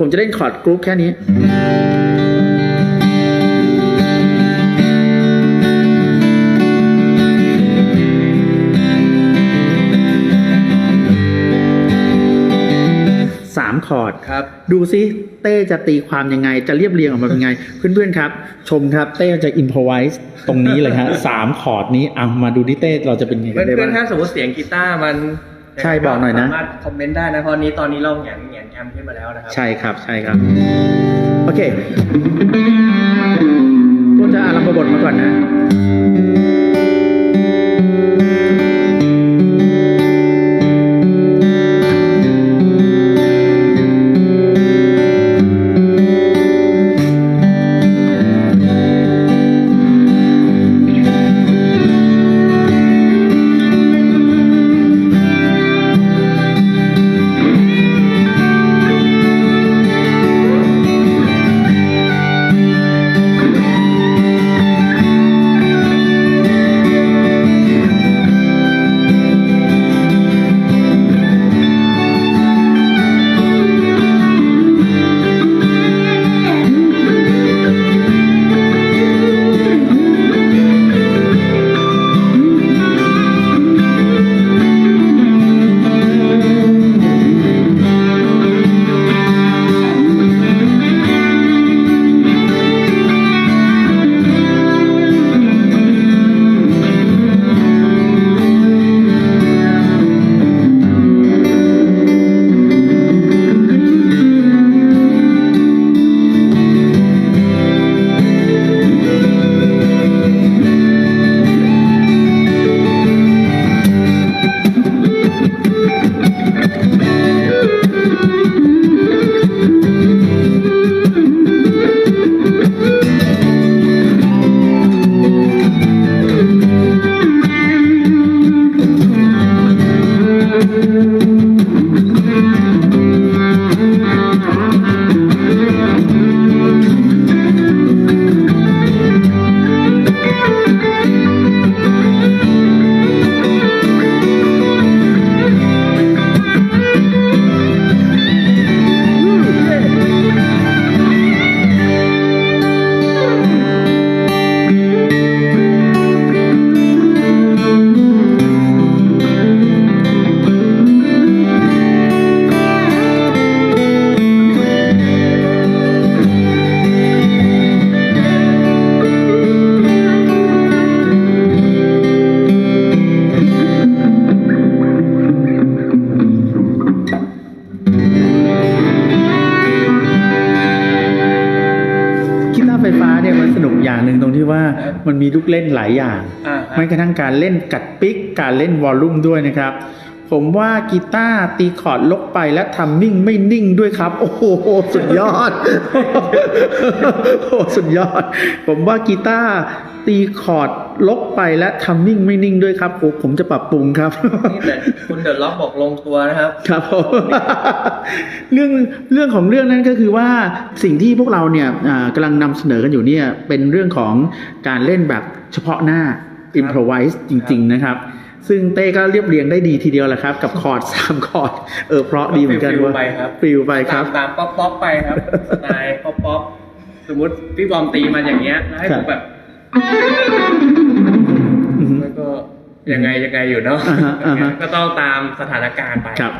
ผมจะเล่นคอร์ดกรุ๊ปแค่นี้สามคอร์ดครับ ดูซิเต้จะตีความยังไง จะเรียบเรียงออกมาเป็นไง เพื่อนๆครับ ชมครับเต้จะอินพอไวส์ตรงนี้เลยฮะสามคอร์ดนี้เอามาดูที่เต้เราจะเป็นไงกันได้เพื่อบ้านงๆถ้าสมมติเสียงกีตาร์มัน ใช่บอกหน่อยนะ สามารถคอมเมนต์ได้นะเพราะนี้ตอนนี้เราแหงนแหงนแอมขึ้นมาแล้วนะครัใช่ครับใช่ครับ โอเคก็จะอารัมพบทมาก่อนนะ อย่างหนึ่งตรงที่ว่ามันมีลูกเล่นหลายอย่างอ่าแม้กระทั่งการเล่นกัดปิกการเล่นวอลลุ่มด้วยนะครับ ผมว่ากีตาร์ตีคอร์ดลกไปและทำมิ่งไม่นิ่งด้วยครับ โอ้โหสุดยอดโอ้โหสุดยอด ผมว่ากีตาร์ ตีคอร์ดลกไปและทำมิ่งไม่นิ่งด้วยครับโอ้ผมจะปรับปรุงครับนี่แต่คุณเดอะล็อกบอกลงตัวนะครับ ครับผมเรื่องเรื่องของเรื่องนั้นก็คือว่าสิ่งที่พวกเราเนี่ยอ่ากำลังนำเสนอกันอยู่เนี่ยเป็นเรื่องของการเล่นแบบเฉพาะหน้า improvise จริง ๆ นะครับซึ่งเต้ก็เรียบเรียงได้ดีทีเดียวแหละครับ กับคอร์ดสามคอร์ดเออเพราะดีเหมือนกันฟิลว่าไปครับฟิลไปครับตามตามป๊อปป๊อปไปครับสไตล์ป๊อปป๊อปสมมติพี่บอมตีมาอย่างเงี้ยแล้วให้ครัผบมแบบอือฮึ แล้วก็ยังไงยังไงอยู่เนาะอ่าฮะอ่าฮะก็ต้องตามสถานการณ์ไปครับ